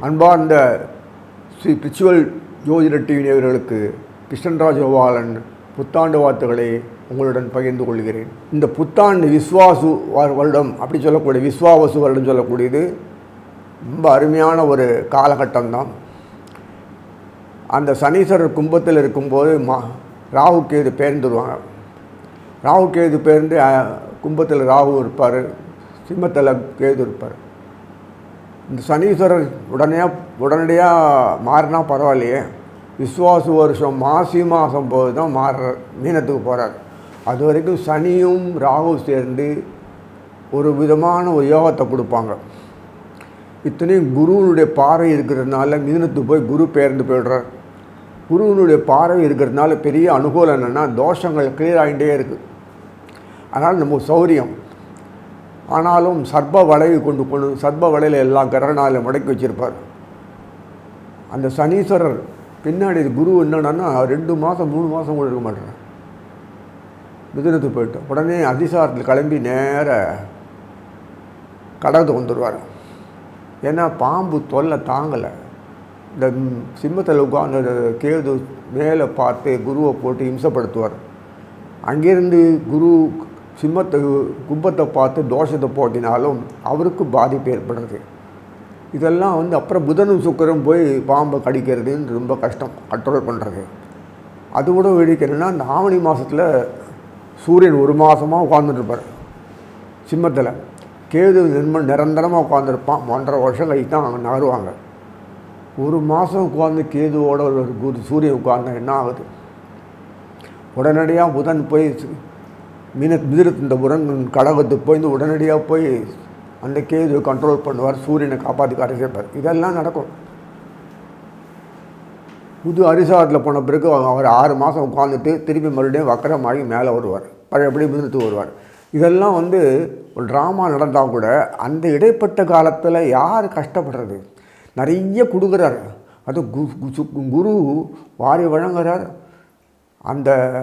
அன்பார்ந்த ஸ்ரீ பிரிச்சுவல் ஜோதிட டிவி நேயர்களுக்கு கிருஷ்ணன்ராஜ் கோபாலன் புத்தாண்டு வாழ்த்துக்களை உங்களுடன் பகிர்ந்து கொள்கிறேன். இந்த புத்தாண்டு விஸ்வாசு வ- வருடம் அப்படி சொல்லக்கூடிய விஸ்வாவசு வருடம் சொல்லக்கூடியது ரொம்ப அருமையான ஒரு காலகட்டம் தான் அந்த சனீஸ்வரர் கும்பத்தில் இருக்கும்போது மா ராகு கேது பேர்ந்துருவாங்க ராகு கேது பேர்ந்து கும்பத்தில் ராகு இருப்பார் சிம்மத்தில் கேது இருப்பார். இந்த சனீஸ்வரர் உடனே உடனடியாக மாறினா பரவாயில்லையே. விஸ்வாச வருஷம் மாசி மாதம் போது தான் மாறுற மீனத்துக்கு போகிறார் அது வரைக்கும் சனியும் ராகு சேர்ந்து ஒரு விதமான ஒரு யோகத்தை கொடுப்பாங்க. இத்தனையும் குருவினுடைய பார்வை இருக்கிறதுனால மீனத்துக்கு போய் குரு பேர்ந்து போயிடுறார். குருவினுடைய பார்வை இருக்கிறதுனால பெரிய அனுகூலம் என்னென்னா தோஷங்கள் கிளியர் ஆகிட்டே இருக்குது அதனால் நம்ம சௌரியம். ஆனாலும் சர்ப வளைவு கொண்டு கொண்டு சர்ப வலையில் எல்லா கிரகணாலும் முடக்கி வச்சுருப்பார். அந்த சனீஸ்வரர் பின்னாடி குரு என்னன்னா ரெண்டு மாதம் மூணு மாதம் கூட இருக்க மாட்டார். மிதுனத்துக்கு போயிட்டு உடனே அதிசாரத்தில் கிளம்பி நேர கடகத்துக்கு வந்துடுவார் ஏன்னா பாம்பு தொல்லை தாங்கலை. இந்த சிம்மத்தில் உட்கார்ந்து கேது மேலே பார்த்து குருவை போட்டு இம்சப்படுத்துவார். அங்கேருந்து குரு சிம்மத்தை கும்பத்தை பார்த்து தோஷத்தை போட்டினாலும் அவருக்கு பாதிப்பு ஏற்படுறது. இதெல்லாம் வந்து அப்புறம் புதனும் சுக்கரும் போய் பாம்பை கடிக்கிறதுன்னு ரொம்ப கஷ்டம் கண்ட்ரோல் பண்ணுறது அது கூட வெடிக்கிறதுனா இந்த ஆவணி மாதத்தில் சூரியன் ஒரு மாதமாக உட்காந்துருப்பார் சிம்மத்தில். கேது நிர்ம நிரந்தரமாக உட்காந்துருப்பான் ஒன்றரை வருஷம் கழித்து தான் அவங்க நகருவாங்க. ஒரு மாதம் உட்காந்து கேதுவோட ஒரு குரு சூரியன் உட்கார்ந்தா என்ன ஆகுது? உடனடியாக புதன் போய் மீன மிதிரத்து இந்த புதன் கடகத்துக்கு போய் இந்த உடனடியாக போய் அந்த கேது கண்ட்ரோல் பண்ணுவார் சூரியனை காப்பாற்றி காரை சேர்ப்பார் இதெல்லாம் நடக்கும். புது அரிசாரத்தில் போன பிறகு அவர் ஆறு மாதம் உட்காந்துட்டு திருப்பி மறுபடியும் வக்கரமாகி மேலே வருவார். பழையபடி மிதிரத்து வருவார். இதெல்லாம் வந்து ஒரு ட்ராமா நடந்தால் கூட அந்த இடைப்பட்ட காலத்தில் யார் கஷ்டப்படுறது? நிறைய கொடுக்குறாரு. அது கு- கு- குரு வாரி வழங்குறார். அந்த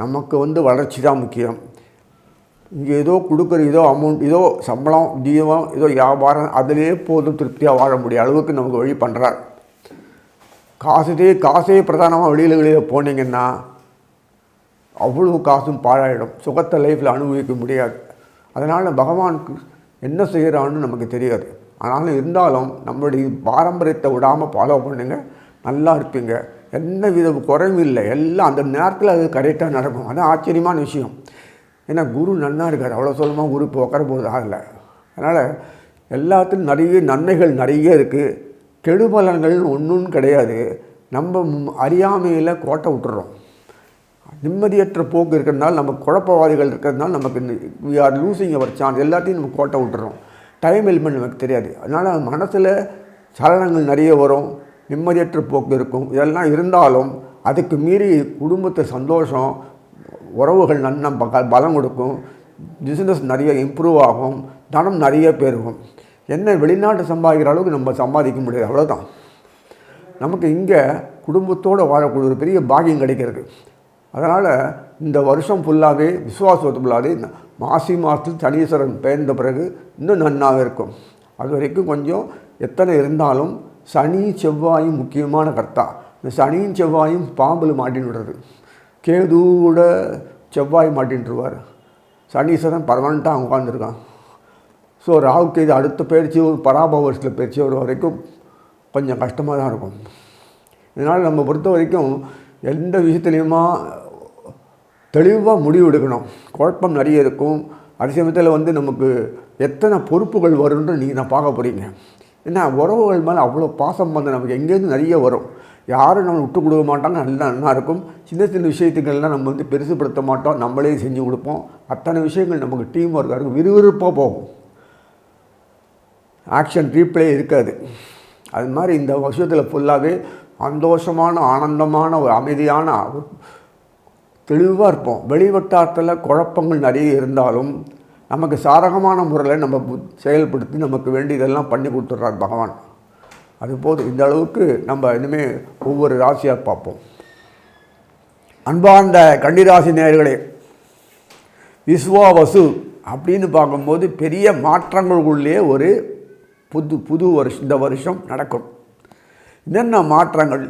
நமக்கு வந்து வளர்ச்சி தான் முக்கியம். இங்கே ஏதோ கொடுக்குற ஏதோ அமௌண்ட் ஏதோ சம்பளம் தீபம் ஏதோ வியாபாரம் அதிலே போதும் திருப்தியாக வாழ முடிய அளவுக்கு நமக்கு வழி பண்ணுறார் காசுதே காசே பிரதானமாக வெளியில் வெளியில் போனீங்கன்னா அவ்வளோ காசும் பாழாயிடும். சுகத்தை லைஃப்பில் அனுபவிக்க முடியாது. அதனால் பகவானுக்கு என்ன செய்கிறான்னு நமக்கு தெரியாது. ஆனாலும் இருந்தாலும் நம்மளுடைய பாரம்பரியத்தை விடாமல் ஃபாலோ பண்ணுங்கள் நல்லா இருப்பீங்க. எந்த வித குறைவும் இல்லை எல்லாம் அந்த நேரத்தில் அது கரெக்டாக நடக்கும். அது ஆச்சரியமான விஷயம். ஏன்னா குரு நன்னா இருக்கார். அவ்வளோ சொல்லமாக குரு இப்போ உட்கார போகிறது ஆகலை. அதனால் எல்லாத்துலையும் நிறைய நன்மைகள் நிறைய இருக்குது கெடுபலன்கள் ஒன்றும் கிடையாது. நம்ம அறியாமையில் கோட்டை விட்டுறோம். நிம்மதியற்ற போக்கு இருக்கிறதுனால நம்ம குழப்பவாதிகள் இருக்கிறதுனால நமக்கு we are losing our chance எல்லாத்தையும் நம்ம கோட்டை விட்டுறோம். டைம் எலிமெண்ட் நமக்கு தெரியாது. அதனால் மனசில் சலனங்கள் நிறைய வரும். நிம்மதியற்ற போக்கு இருக்கும். இதெல்லாம் இருந்தாலும் அதுக்கு மீறி குடும்பத்து சந்தோஷம் உறவுகள் நன்ன ப- பலம் கொடுக்கும். பிஸ்னஸ் நிறைய இம்ப்ரூவ் ஆகும். தனம் நிறைய பெருகும். என்ன வெளிநாட்டு சம்பாதிக்கிற அளவுக்கு நம்ம சம்பாதிக்க முடியாது. அவ்வளோதான் நமக்கு இங்கே குடும்பத்தோடு வாழக்கூடிய ஒரு பெரிய பாக்கியம் கிடைக்கிறது. அதனால் இந்த வருஷம் ஃபுல்லாகவே விசுவாசத்து ஃபுல்லாகவே இந்த மாசி மாதத்தில் சனீஸ்வரன் பெயர்ந்த பிறகு இன்னும் நன்னாக இருக்கும். அது வரைக்கும் கொஞ்சம் எத்தனை இருந்தாலும் சனி செவ்வாயும் முக்கியமான கர்த்தா. இந்த சனியும் செவ்வாயும் பாம்பில் மாட்டின்னு விடுறது. கேதுவோட செவ்வாய் மாட்டின்ட்டுருவார் சனீஸ்வரன் பர்மனண்ட்டாக உட்காந்துருக்கான் ஸோ ராகுக்கு கேது அடுத்த பயிற்சி ஒரு பராபவ பயிற்சி வர வரைக்கும் கொஞ்சம் கஷ்டமாக தான் இருக்கும். இதனால் நம்ம பொறுத்த வரைக்கும் எந்த விஷயத்துலையுமா தெளிவாக முடிவு எடுக்கணும். குழப்பம் நிறைய இருக்கும். அதே சமயத்தில் வந்து நமக்கு எத்தனை பொறுப்புகள் வரும்னு நீங்கள் நான் பார்க்க போகிறீங்க ஏன்னா உறவுகள் மேலே அவ்வளோ பாசம் வந்து நமக்கு எங்கேருந்து நிறைய வரும். யாரும் நம்ம விட்டு கொடுக்க மாட்டாங்க நல்லா நல்லா இருக்கும். சின்ன சின்ன விஷயத்துக்கள்லாம் நம்ம வந்து பெருசுப்படுத்த மாட்டோம் நம்மளே செஞ்சு கொடுப்போம். அத்தனை விஷயங்கள் நமக்கு டீம் ஒர்க்காக இருக்கும் விறுவிறுப்பாக போகும். ஆக்ஷன் ரீப்ளே இருக்காது. அது மாதிரி இந்த வருஷத்தில் ஃபுல்லாகவே சந்தோஷமான ஆனந்தமான ஒரு அமைதியான தெளிவாக இருப்போம். வெளிவட்டாரத்தில் குழப்பங்கள் நிறைய இருந்தாலும் நமக்கு சாதகமான முறையில் நம்ம செயல்படுத்தி நமக்கு வேண்டியதெல்லாம் பண்ணி கொடுத்துட்றார் பகவான். அது போதும். இந்த அளவுக்கு நம்ம இனிமேல் ஒவ்வொரு ராசியாக பார்ப்போம். அன்பார்ந்த கன்னிராசி நேர்களே விஸ்வாவசு அப்படின்னு பார்க்கும்போது பெரிய மாற்றங்களுக்குள்ளே ஒரு புது புது வருஷம் இந்த வருஷம் நடக்கும். என்னென்ன மாற்றங்கள்?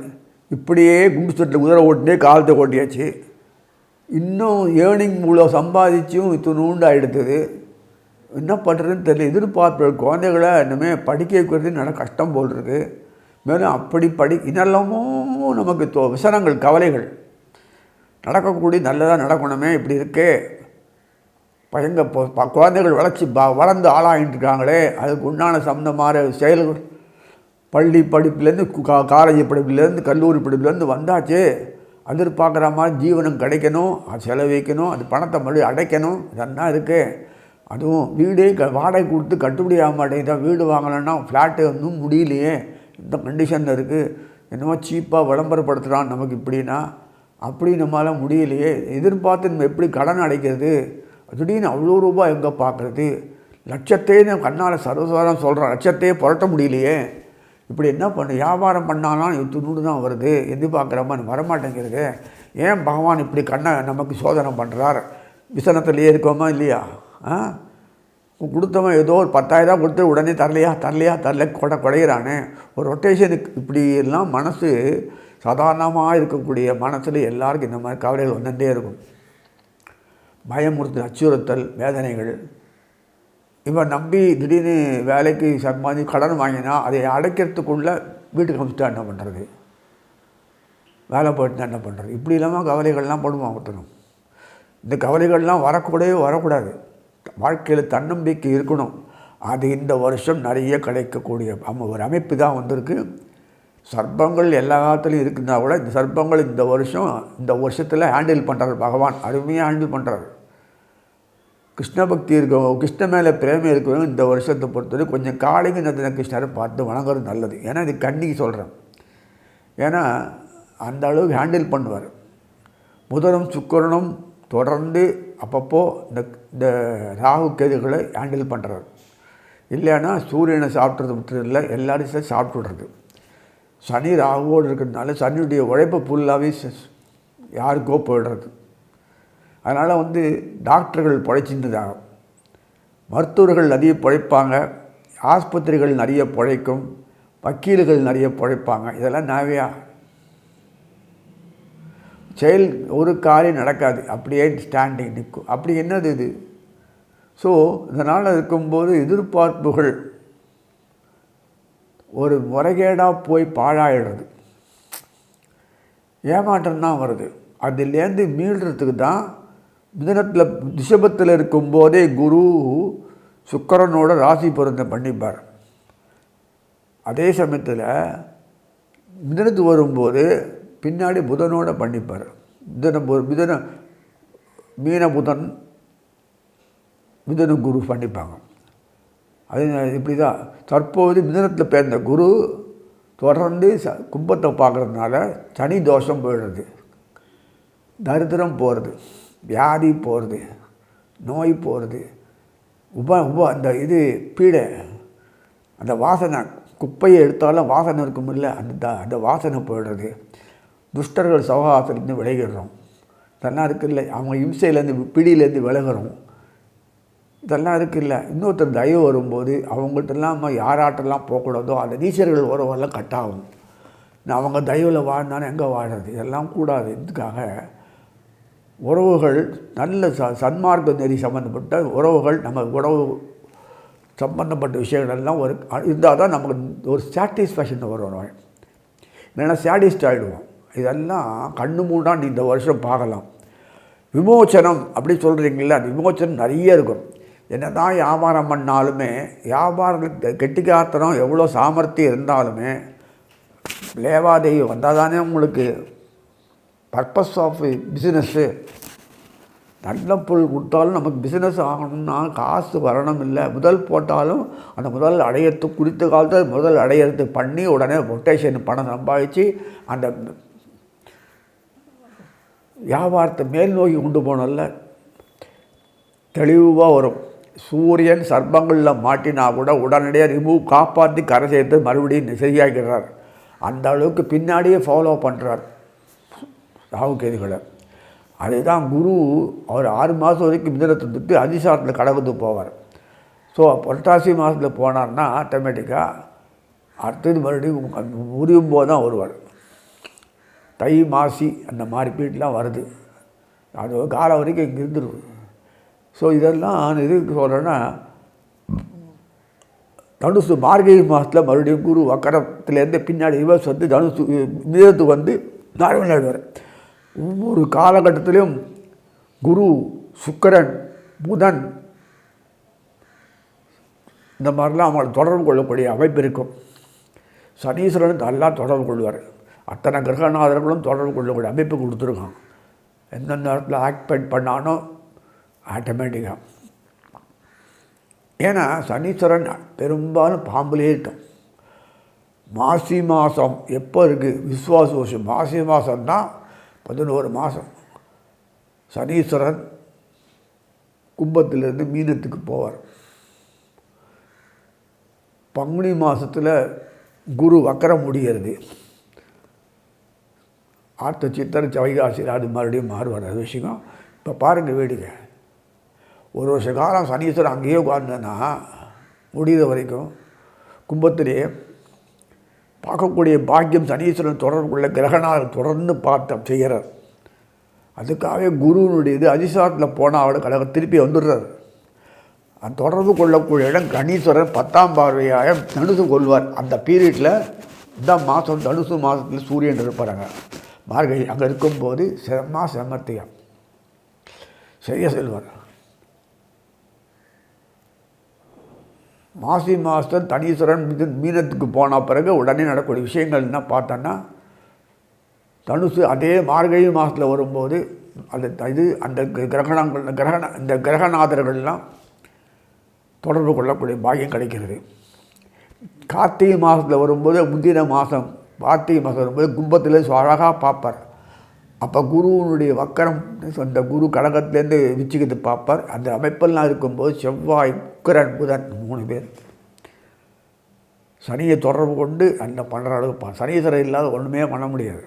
இப்படியே குண்டு சட்டில் குதிரை ஓட்டினே காலத்தை ஓட்டியாச்சு. இன்னும் ஏர்னிங் மூலம் சம்பாதிச்சும் இத்தினூண்டு ஆகிடுத்தது என்ன பண்ணுறதுன்னு தெரியல. எதிர்பார்ப்பு குழந்தைகளை இன்னுமே படிக்க வைக்கிறது நல்ல கஷ்டம் போல் இருக்குது மேலும் அப்படி படி இன்னெல்லாமோ நமக்கு தோ விசனங்கள் கவலைகள். நடக்கக்கூடிய நல்லதாக நடக்கணுமே இப்படி இருக்கே. பழங்க ப- குழந்தைகள் வளர்ச்சி ப வளர்ந்து ஆளாகிட்டு இருக்காங்களே அதுக்கு உண்டான சம்மந்தமான செயல்கள். பள்ளி படிப்புலேருந்து கா காலேஜ் படிப்புலேருந்து கல்லூரி படிப்புலேருந்து வந்தாச்சு. எதிர்பார்க்குற மாதிரி ஜீவனம் கிடைக்கணும் அது செலவிக்கணும் அது பணத்தை மறுபடியும் அடைக்கணும். இதெல்லாம் இருக்குது அதுவும் வீடே க வாடகை கொடுத்து கட்டுப்படி ஆக மாட்டேங்குது. வீடு வாங்கலைன்னா ஃப்ளாட்டு ஒன்றும் முடியலையே. இந்த கண்டிஷனில் இருக்குது என்னமோ சீப்பாக விளம்பரப்படுத்துகிறான் நமக்கு இப்படின்னா. அப்படி நம்மளால் முடியலையே. எதிர்பார்த்து நம்ம எப்படி கடன் அடைக்கிறது? திடீர்னு அவ்வளோ ரூபாய் எங்கே பார்க்குறது லட்சத்தையே நான் கண்ணால் சர்வசாரம் சொல்கிறேன் லட்சத்தையே புரட்ட முடியலையே. இப்படி என்ன பண்ண? வியாபாரம் பண்ணாலும் துணூடு தான் வருது. எதிர்பார்க்குற மாதிரி வரமாட்டேங்கிறது ஏன் பகவான் இப்படி கண்ணை நமக்கு சோதனை பண்ணுறார் விசனத்துலேயே இருக்கோமா இல்லையா? ஆ? கொடுத்தவன் ஏதோ ஒரு பத்தாயிரம் கொடுத்து உடனே தரலையா தரலையா தரல கொடை குடையிறானே. ஒரு ரொட்டேஷனுக்கு இப்படி எல்லாம் மனசு சாதாரணமாக இருக்கக்கூடிய மனசில் எல்லாருக்கும் இந்த மாதிரி கவலைகள் வந்துட்டே இருக்கும். பயமுறுத்தல் அச்சுறுத்தல் வேதனைகள் இவன் நம்பி திடீர்னு வேலைக்கு சம்பாதி கடன் வாங்கினா அதை அடைக்கிறதுக்குள்ள வீட்டுக்கு அனுப்பிச்சிட்டா என்ன பண்ணுறது வேலை போயிட்டு என்ன பண்ணுறது இப்படி இல்லாமல் கவலைகள்லாம் படுவான் ஒருத்தனும். இந்த கவலைகள்லாம் வரக்கூடவே வரக்கூடாது. வாழ்க்கையில் தன்னம்பிக்கை இருக்கணும். அது இந்த வருஷம் நிறைய கிடைக்கக்கூடிய அம்ம ஒரு அமைப்பு தான் வந்திருக்கு. சர்ப்பங்கள் எல்லா காலத்துலையும் இருக்குன்னா கூட இந்த சர்ப்பங்கள் இந்த வருஷம் இந்த வருஷத்தில் ஹேண்டில் பண்ணுறாரு பகவான். அருமையாக ஹேண்டில் பண்ணுறாரு கிருஷ்ண பக்தி இருக்கவங்க கிருஷ்ண மேலே பிரேமை இருக்கிறவங்க இந்த வருஷத்தை பொறுத்தவரை கொஞ்சம் காலையும் இந்த கிருஷ்ணரை பார்த்து வணங்குறது நல்லது. ஏன்னா இது கண்ணிக்கு சொல்கிறேன் ஏன்னா அந்த அளவுக்கு ஹேண்டில் பண்ணுவார். புதனும் சுக்கரனும் தொடர்ந்து அப்பப்போ இந்த இந்த ராகு கேதுகளை ஹேண்டில் பண்ணுறாரு இல்லைன்னா சூரியனை சாப்பிட்றது இல்லை எல்லாரையும் சேர்த்து சாப்பிட்டு சனி ராகுவோடு இருக்கிறதுனால சனியுடைய உழைப்பு ஃபுல்லாகவே யாருக்கோ போயிடுறது. அதனால் வந்து டாக்டர்கள் பிழைச்சின்றதாக மருத்துவர்கள் நிறைய பிழைப்பாங்க ஆஸ்பத்திரிகள் நிறைய பிழைக்கும் வக்கீல்கள் நிறைய பிழைப்பாங்க இதெல்லாம் நாவையா செயல் ஒரு காரியம் நடக்காது. அப்படியே ஸ்டாண்டிங் நிற்கும். அப்படி என்னது இது? ஸோ இதனால் இருக்கும்போது எதிர்பார்ப்புகள் ஒரு முறைகேடாக போய் பாழாயிடுறது. ஏமாற்றம் தான் வருது. அதுலேருந்து மீள்றதுக்கு தான் மிதனத்தில் ரிஷபத்தில் இருக்கும்போதே குரு சுக்கரனோட ராசி பொருந்தம் பண்ணிப்பார். அதே சமயத்தில் மிதனத்து வரும்போது பின்னாடி புதனோட பண்ணிப்பார். மிதன பு- மிதன மீன புதன் மிதன குரு பண்ணிப்பாங்க. அது இப்படி தான் தற்போது மிதனத்தில் பிறந்த குரு தொடர்ந்து ச கும்பத்தை பார்க்குறதுனால சனி தோஷம் போயிடுறது தரித்திரம் போகிறது வியாதி போகிறது நோய் போகிறது உப உப அந்த இது பீடை அந்த வாசனை குப்பையை எடுத்தாலும் வாசனை இருக்கும் இல்லை அந்த த- அந்த வாசனை போயிடுறது. துஷ்டர்கள் சவகாசத்துலேருந்து விலகிடுறோம் இதெல்லாம் இருக்குல்ல அவங்க இம்சையிலேருந்து பிடியிலேருந்து விலகுறோம். இதெல்லாம் இருக்குல்ல இன்னொருத்தர் தயவு வரும்போது அவங்கள்ட்டெல்லாம் நம்ம யாராட்டெல்லாம் போகக்கூடாதோ அந்த நீச்சர்கள் உறவெல்லாம் கட்டாகும். நான் அவங்க தயவில் வாழ்ந்தாலும் எங்கே வாழறது? இதெல்லாம் கூடாது இதுக்காக. உறவுகள் நல்ல ச சன்மார்க்க நெறி சம்மந்தப்பட்ட உறவுகள் நம்ம உறவு சம்பந்தப்பட்ட விஷயங்கள் எல்லாம் ஒரு இருந்தால் தான் நமக்கு ஒரு சாட்டிஸ்ஃபேக்ஷன் வருவாங்க இல்லைன்னா சாடிஸ்ட் ஆகிடுவோம் இதெல்லாம் கண்ணு மூடாண்டு இந்த வருஷம் பார்க்கலாம். விமோச்சனம் அப்படி சொல்கிறீங்களா அந்த விமோச்சனம் நிறைய இருக்கும். என்ன தான் வியாபாரம் பண்ணாலுமே வியாபாரங்களுக்கு கெட்டிக்காத்தனம் எவ்வளோ சாமர்த்தியம் இருந்தாலுமே லேவாதேவி வந்தால் தானே உங்களுக்கு பர்பஸ் ஆஃப் பிஸ்னஸ்ஸு நல்ல பொருள் கொடுத்தாலும் நமக்கு பிஸ்னஸ் ஆகணும்னா காசு வரணும் இல்லை முதல் போட்டாலும் அந்த முதல் அடையிறது குறித்த காலத்தில் முதல் அடையிறது பண்ணி உடனே ரொட்டேஷன் பணம் சம்பாதிச்சு அந்த வியாபாரத்தை மேல் நோக்கி கொண்டு போனோம்ல தெளிவாக வரும். சூரியன் சர்ப்பங்களில் மாட்டினா கூட உடனடியாக ரிமூவ் காப்பாற்றி கரை சேர்த்து மறுபடியும் சரியாகிறார் அந்த அளவுக்கு பின்னாடியே ஃபாலோ பண்ணுறார் ராகு கேதுகளை அதுதான் குரு அவர் ஆறு மாதம் வரைக்கும் மிதனத்தை விட்டு அதிசாரத்தில் கடவுந்து போவார். ஸோ புரட்டாசி மாதத்தில் போனார்னா ஆட்டோமேட்டிக்காக அடுத்தது மறுபடியும் முடியும் போது தான் வருவார். தை மாசி அந்த மாதிரி பீட்லாம் வருது. அது காலம் வரைக்கும் இங்கே இருந்துருது ஸோ இதெல்லாம் நான் எதுக்கு சொல்கிறேன்னா தனுசு மார்கழி மாதத்தில் மறுபடியும் குரு வக்கரத்துலேருந்து பின்னாடி ரிவர்ஸ் வந்து தனுசு மிதத்துக்கு வந்து நார்மலாடுவார் ஒவ்வொரு காலகட்டத்திலும் குரு சுக்கரன் புதன் இந்த மாதிரிலாம் அவங்களை தொடர்பு கொள்ளக்கூடிய அமைப்பு இருக்கும். சனீஸ்வரன் நல்லா தொடர்பு கொள்வார். அத்தனை கிரகநாதர்களும் தொடர்பு கொள்ளக்கூடிய அமைப்பு கொடுத்துருக்கான். எந்தெந்த இடத்துல ஆக்டிவேட் பண்ணானோ ஆட்டோமேட்டிக்காக ஏன்னா சனீஸ்வரன் பெரும்பாலும் பாம்புலேயே இருக்கும் மாசி மாதம் எப்போ இருக்குது விஸ்வாச வருஷம். மாசி மாதம்தான் பதினோரு மாதம் சனீஸ்வரன் கும்பத்திலிருந்து மீனத்துக்கு போவார். பங்குனி மாதத்தில் குரு வக்கரம் முடிகிறது ஆர்த்த சித்தர் சவைகாசியில் அது மறுபடியும் மாறுவார். அது விஷயம். இப்போ பாருங்கள் வேடிக்கை. ஒரு வருஷ காலம் சனீஸ்வரன் அங்கேயே உட்கார்ந்தேன்னா முடிகிற வரைக்கும் கும்பத்திலேயே பார்க்கக்கூடிய பாக்கியம் சனீஸ்வரன் தொடர்புள்ள கிரகணால் தொடர்ந்து பார்த்த செய்கிறார். அதுக்காகவே குருவினுடைய இது அதிசாரத்தில் போனால் அவளை கழக திருப்பி வந்துடுறார். அந்த தொடர்பு கொள்ளக்கூடிய இடம் கணீஸ்வரர் பத்தாம் பார்வையாக தனுசு கொள்வார். அந்த பீரியடில் இந்த மாதம் தனுசு மாதத்தில் சூரியன் இருப்பாருங்க. மார்கழி அங்கே இருக்கும்போது செம்மா செமர்த்தியம் செய்ய செல்வார். மாசி மாதம் தனீஸ்வரன் மீது மீனத்துக்கு போன பிறகு உடனே நடக்கக்கூடிய விஷயங்கள் என்ன பார்த்தோன்னா தனுசு அதே மார்கழி மாதத்தில் வரும்போது அந்த இது அந்த கிரகணங்கள் கிரகண இந்த கிரகநாதர்கள்லாம் தொடர்பு கொள்ளக்கூடிய பாக்கியம் கிடைக்கிறது. கார்த்திகை மாதத்தில் வரும்போது முந்தின மாதம் கார்த்திகை மாதம் வரும்போது கும்பத்தில் அழகாக பார்ப்பார். அப்போ குருவனுடைய வக்கரம் அந்த குரு கடகத்துலேருந்து விச்சுக்கிட்டு பார்ப்பார். அந்த அமைப்பெல்லாம் இருக்கும்போது செவ்வாய் உக்கரன் புதன் மூணு பேர். சனியை தொடர்பு கொண்டு அந்த பண்ணுற அளவுக்கு சனீஸ்வரர் இல்லாத ஒன்றுமே பண்ண முடியாது.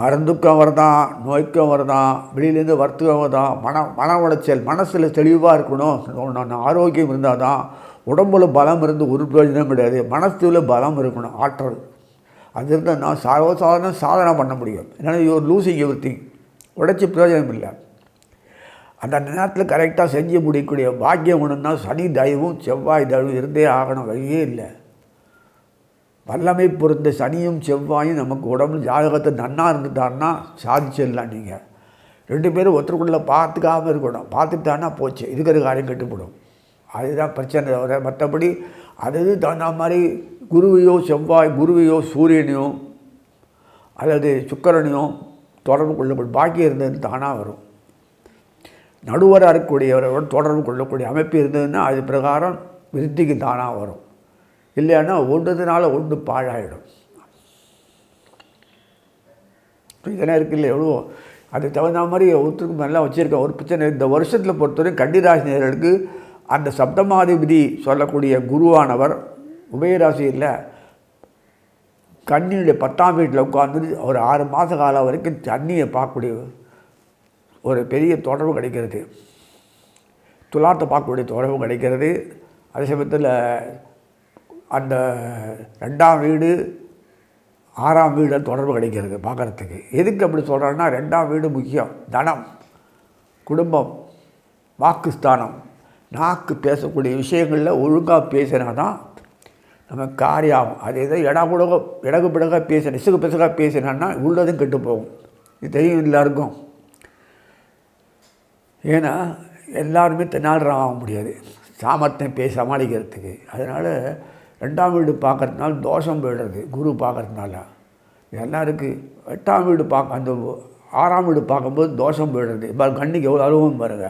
மருந்துக்கும் வருதான் நோய்க்கும் வருதான் வெளியிலேருந்து வர்த்தகம் வருதான் மன மன உளைச்சல் மனசில் தெளிவாக இருக்கணும். நான் ஆரோக்கியம் இருந்தால் தான் உடம்புல பலம் இருந்து ஒரு பிரயோஜனம் கிடையாது. மனசில் பலம் இருக்கணும் ஆற்றல். அது இருந்தால் நான் சர்வசாதாரண சாதனை பண்ண முடியும். ஏன்னா யூர் லூசிங் எவ்ரி திங் உழைச்சி பிரயோஜனம் இல்லை. அந்த நேரத்தில் கரெக்டாக செஞ்சு முடிக்கக்கூடிய பாக்கியம் ஒன்றுன்னா சனி தயவும் செவ்வாய் தயவும் இருந்தே ஆகணும். வழியே இல்லை. வல்லமை பொருந்த சனியும் செவ்வாயும் நமக்கு உடம்பு ஜாதகத்தை நன்னா இருந்துட்டாருன்னா சாதிச்சிடலாம் நீங்கள் ரெண்டு பேரும் ஒருத்தருக்குள்ளே பார்த்துக்காமல் இருக்கணும். பார்த்துட்டான்னா போச்சு. இருக்கிற காரியம் கெட்டுப்படும். அதுதான் பிரச்சனை. தவிர மற்றபடி அது தகுந்த மாதிரி குருவையோ செவ்வாய் குருவையோ சூரியனையோ அல்லது சுக்கரனையோ தொடர்பு கொள்ளக்கூடிய பாக்கியம் இருந்ததுன்னு தானாக வரும். நடுவராக இருக்கக்கூடியவரோட தொடர்பு கொள்ளக்கூடிய அமைப்பு இருந்ததுன்னா அது பிரகாரம் விருத்திக்கு தானாக வரும். இல்லைன்னா ஒன்றதுனால ஒன்று பாழாயிடும். இதெல்லாம் இருக்கு இல்லை எவ்வளோ அதுக்கு தகுந்த மாதிரி ஒருத்தருக்கு நல்லா வச்சுருக்கேன் ஒரு பிரச்சனை இந்த வருஷத்தில் பொறுத்தவரை கண்டிராசினியர்களுக்கு அந்த சப்தமாதிபதி சொல்லக்கூடிய குருவானவர் உபயராசியில் கண்ணியுடைய பத்தாம் வீட்டில் உட்காந்து ஒரு ஆறு மாத காலம் வரைக்கும் தண்ணியை பார்க்கக்கூடிய ஒரு பெரிய தொடர்பு கிடைக்கிறது. துலாத்தை பார்க்கக்கூடிய தொடர்பு கிடைக்கிறது. அதே சமயத்தில் அந்த ரெண்டாம் வீடு ஆறாம் வீடு தொடர்பு கிடைக்கிறது பார்க்குறதுக்கு. எதுக்கு அப்படி சொல்கிறேன்னா ரெண்டாம் வீடு முக்கியம். தனம் குடும்பம் வாக்குஸ்தானம். நாக்கு பேசக்கூடிய விஷயங்களில் ஒழுங்காக பேசினா தான் நம்ம காரியம். அது எதோ இடம் கூட இடகு பிடகாக பேச இசுகு பிசுகாக பேசினான்னா உள்ளதும் கெட்டு போகும். இது தெரியும் எல்லாருக்கும். ஏன்னா எல்லாருமே தென்னாடுறான் ஆக முடியாது. சாமர்த்தியம் பேசி சமாளிக்கிறதுக்கு. அதனால் ரெண்டாம் வீடு பார்க்கறதுனால தோஷம் போயிடுறது குரு பார்க்கறதுனால இதெல்லாம் இருக்குது எட்டாம் வீடு பார்க்க அந்த ஆறாம் வீடு பார்க்கும்போது தோஷம் போயிடுறது. இப்போ கண்ணுக்கு எவ்வளோ அனுபவம் பாருங்க.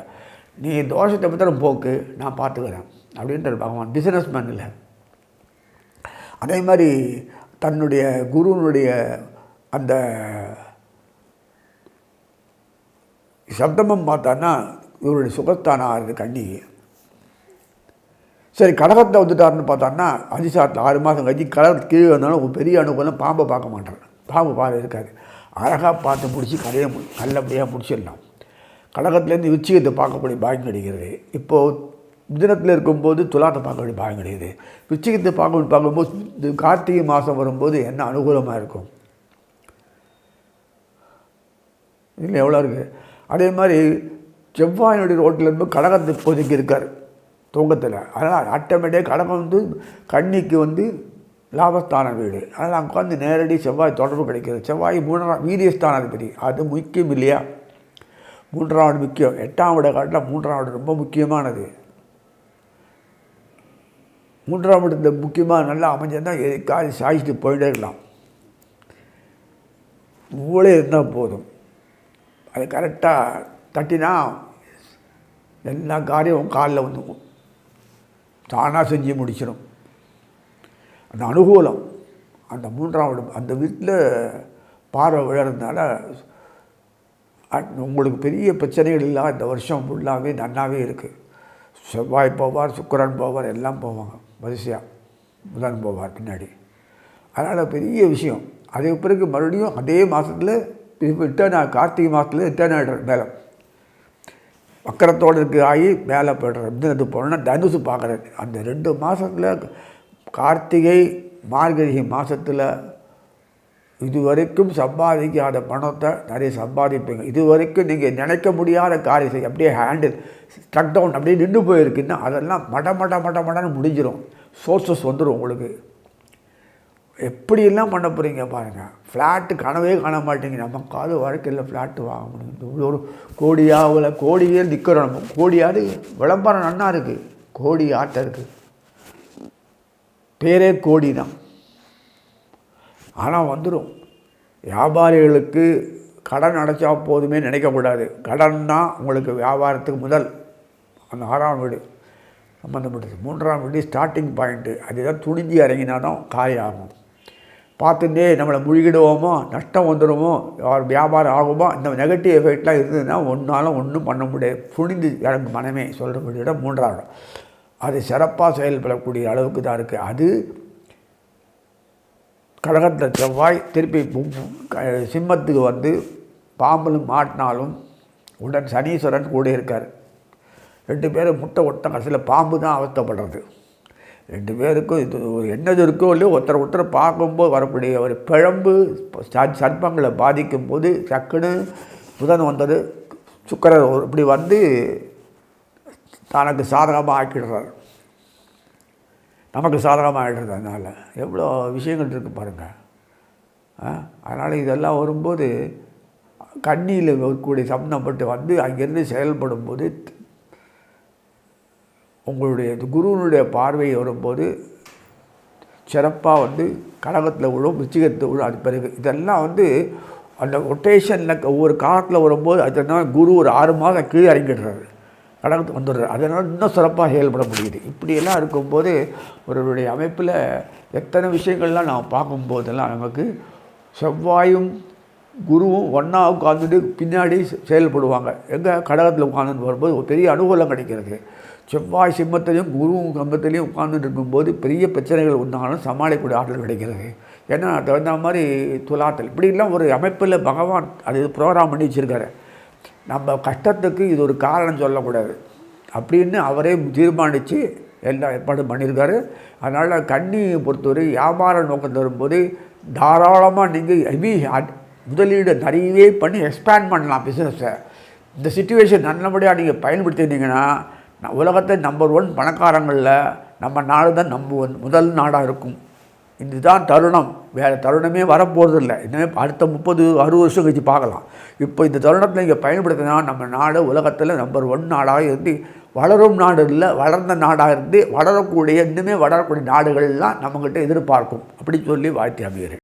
நீ தோஷத்தை பற்றின போக்கு நான் பார்த்துக்கிறேன் அப்படின்ற பகவான். பிஸ்னஸ் மேன் இல்லை. அதே மாதிரி தன்னுடைய குருவினுடைய அந்த சப்தமம் பார்த்தான்னா இவருடைய சுகஸ்தானம் ஆறு கண்ணிக்கு. சரி கடகத்தை வந்துட்டாருன்னு பார்த்தான்னா அதிசாரத்தில் ஆறு மாதம் கழிச்சு கடகத்து கீழே வந்தாலும் ஒரு பெரிய அனுகூலம் பாம்பை பார்க்க மாட்டார். பாம்பு பாரு இருக்காது அழகாக பார்த்து முடிச்சு கடையை நல்லபடியாக முடிச்சிடலாம். கடகத்துலேருந்து விச்சிகத்தை பார்க்கக்கூடிய பாக்கியம் கிடைக்கிறது. இப்போது மிதனத்தில் இருக்கும்போது துலாத்தை வேண்டிய பாகம் கிடையாது. விச்சிகத்தை பார்க்க பார்க்கும்போது கார்த்திகை மாதம் வரும்போது என்ன அனுகூலமாக இருக்கும்? இதில் எவ்வளோ இருக்குது அதே மாதிரி செவ்வாயினுடைய ரோட்டில் இருந்து கடகத்தை இப்போதைக்கு இருக்கார் தூங்கத்தில். அதனால் ஆட்டோமேட்டிக்காக கடகம் வந்து கண்ணிக்கு வந்து லாபஸ்தான வீடு. அதனால் அங்கே உட்காந்து நேரடி செவ்வாய் தொடர்பு கிடைக்கிறது. செவ்வாய் மூன்றாம் வீரியஸ்தானாதிபதி. அது முக்கியம் இல்லையா? மூன்றாம் முக்கியம். எட்டாம் விட காட்டில் மூன்றாம் ரொம்ப முக்கியமானது. மூன்றாம் இடத்துல முக்கியமாக நல்லா அமைஞ்சிருந்தால் எதுக்காக சாய்ச்சிட்டு போயிட்டே இருக்கலாம் மூளை இருந்தால் போதும். அது கரெக்டாக தட்டினா எல்லா காரியமும் காலில் வந்துக்கும். தானாக செஞ்சு முடிச்சிடும் அந்த அனுகூலம் அந்த மூன்றாம் இடம் அந்த வீட்டில் பார்வை விழறதுனால உங்களுக்கு பெரிய பிரச்சனைகள் இல்லை இந்த வருஷம் ஃபுல்லாகவே நன்னாவே இருக்குது செவ்வாய் போவார் சுக்கரன் போவார் எல்லாம் போவாங்க. வரிசையாக புதன் போவார் பின்னாடி. அதனால் பெரிய விஷயம். அதுக்கு பிறகு மறுபடியும் அதே மாதத்தில் திருப்பி ரிட்டர்ன் ஆ கார்த்திகை மாதத்தில் ரிட்டர்ன் ஆகிடுற மேலே. வக்கரத்தோடு இருக்கு ஆகி மேலே போய்டுற இது போனோன்னா தனுசு பார்க்குறது அந்த ரெண்டு மாதத்தில் கார்த்திகை மார்கழி மாதத்தில் இதுவரைக்கும் சம்பாதிக்காத பணத்தை நிறைய சம்பாதிப்பீங்க. இதுவரைக்கும் நீங்கள் நினைக்க முடியாத காரியத்தை அப்படியே ஹேண்டில் ஸ்ட்ரக் டவுன் அப்படியே நின்று போயிருக்குன்னா அதெல்லாம் மட மட மட மடன்னு முடிஞ்சிடும் சோர்சஸ் வந்துடும் உங்களுக்கு. எப்படியெல்லாம் பண்ண போகிறீங்க பாருங்கள் ஃப்ளாட்டு கனவே காண மாட்டீங்க. நமக்காவது வாழ்க்கையில் ஃப்ளாட்டு வாங்க முடியும் இவ்வளோ ஒரு கோடியாவில் கோடியே நிற்கிறோம் நம்ம. கோடியாவது விளம்பரம் நன்னா இருக்குது கோடி ஆட்டம் இருக்குது பேரே கோடி தான் ஆனால் வந்துடும் வியாபாரிகளுக்கு கடன் அடைச்சா போதுமே நினைக்கக்கூடாது. கடன் தான் உங்களுக்கு வியாபாரத்துக்கு முதல். அந்த ஆறாம் வீடு சம்மந்தப்பட்டது மூன்றாம் வீடு ஸ்டார்டிங் பாயிண்ட்டு அதுதான் துணிஞ்சு இறங்கினா தான் காரியம் பார்த்துட்டே நம்மளை முழுகிடுவோமோ நஷ்டம் வந்துடுமோ வியாபாரம் ஆகுமோ இந்த நெகட்டிவ் எஃபெக்ட்லாம் இருந்ததுன்னா ஒன்றாலும் ஒன்றும் பண்ண முடியாது. புனிந்து இறங்கு மனமே சொல்கிற இடம் மூன்றாம் அது சிறப்பாக செயல்படக்கூடிய அளவுக்கு தான் இருக்குது அது கடகத்தில் செவ்வாய் திருப்பி சிம்மத்துக்கு வந்து பாம்பலும் மாட்டினாலும் உடன் சனீஸ்வரன் கூட இருக்கார். ரெண்டு பேரும் முட்டை ஒட்ட கடைசியில் பாம்பு தான் அவஸ்தப்படுறது. ரெண்டு பேருக்கும் இது ஒரு என்னது இருக்கோ இல்லையோ ஒருத்தர் ஒருத்தர் பார்க்கும்போது வரக்கூடிய ஒரு பிழம்பு ச- சர்ப்பங்களை பாதிக்கும் போது சக்குன்னு புதன் வந்தது சுக்கரர் இப்படி வந்து தனக்கு சாதகமாக ஆக்கிடுறார். நமக்கு சாதகமாக ஆகிடுறது அதனால். எவ்வளோ விஷயங்கள் இருக்குது பாருங்கள் அதனால் இதெல்லாம் வரும்போது கண்ணியில் இருக்கக்கூடிய சம்மந்தப்பட்டு வந்து அங்கேருந்து செயல்படும் போது உங்களுடைய இது குருவினுடைய பார்வை வரும்போது சிறப்பாக வந்து கழகத்தில் விழும் விச்சிகத்தில் விழும் அது பிறகு இதெல்லாம் வந்து அந்த ரொட்டேஷனில் ஒவ்வொரு காலத்தில் வரும்போது அதனால் குரு ஒரு ஆறு மாதம் கீழே இறங்கிடுறாரு. நடந்து வந்துடுறார். அதனால் இன்னும் சிறப்பாக செயல்பட முடியுது. இப்படியெல்லாம் இருக்கும்போது ஒருவருடைய அமைப்பில் எத்தனை விஷயங்கள்லாம் நாம் பார்க்கும்போதெல்லாம் நமக்கு செவ்வாயும் குருவும் ஒன்றா உட்காந்துட்டு பின்னாடி செ- செயல்படுவாங்க. எங்கே கடகத்தில் உட்காந்துட்டு வரும்போது ஒரு பெரிய அனுகூலம் கிடைக்கிறது. செவ்வாய் சிம்மத்திலையும் குருவும் கம்பத்திலையும் உட்காந்துட்டு இருக்கும்போது பெரிய பிரச்சனைகள் உண்டானாலும் சமாளிக்கக்கூடிய ஆற்றல் கிடைக்கிறது. ஏன்னா அது தகுந்த மாதிரி துலாத்தல். இப்படிலாம் ஒரு அமைப்பில் பகவான் அது ப்ரோக்ராம் பண்ணி வச்சுருக்காரு. நம்ம கஷ்டத்துக்கு இது ஒரு காரணம் சொல்லக்கூடாது. அப்படின்னு அவரே தீர்மானித்து எல்லா ஏற்பாடும் பண்ணியிருக்காரு. அதனால் கண்ணியை பொறுத்தவரை வியாபார நோக்கம் தரும்போது தாராளமாக நீங்கள் ஹெவி முதலீடு நிறையவே பண்ணி எக்ஸ்பேண்ட் பண்ணலாம் பிஸ்னஸை இந்த சுச்சுவேஷன் நல்லபடியாக நீங்கள் பயன்படுத்தியிருந்தீங்கன்னா உலகத்தை நம்பர் ஒன் பணக்காரங்களில் நம்ம நாடு தான் நம்ப ஒன் முதல் நாடாக இருக்கும். இதுதான் தருணம். வேறு தருணமே வரப்போகிறதில்ல இன்னுமே அடுத்த முப்பது அறுபது வருஷம் கழிச்சு பார்க்கலாம். இப்போ இந்த தருணத்தில் இங்கே பயன்படுத்தினா நம்ம நாடு உலகத்தில் நம்பர் ஒன் நாடாக இருந்து வளரும் நாடு இல்லை வளர்ந்த நாடாக இருந்து வளரக்கூடிய இன்னுமே வளரக்கூடிய நாடுகள்லாம் நம்மக்கிட்ட எதிர்பார்க்கும். அப்படி சொல்லி வாழ்த்தி அமைகிறேன்.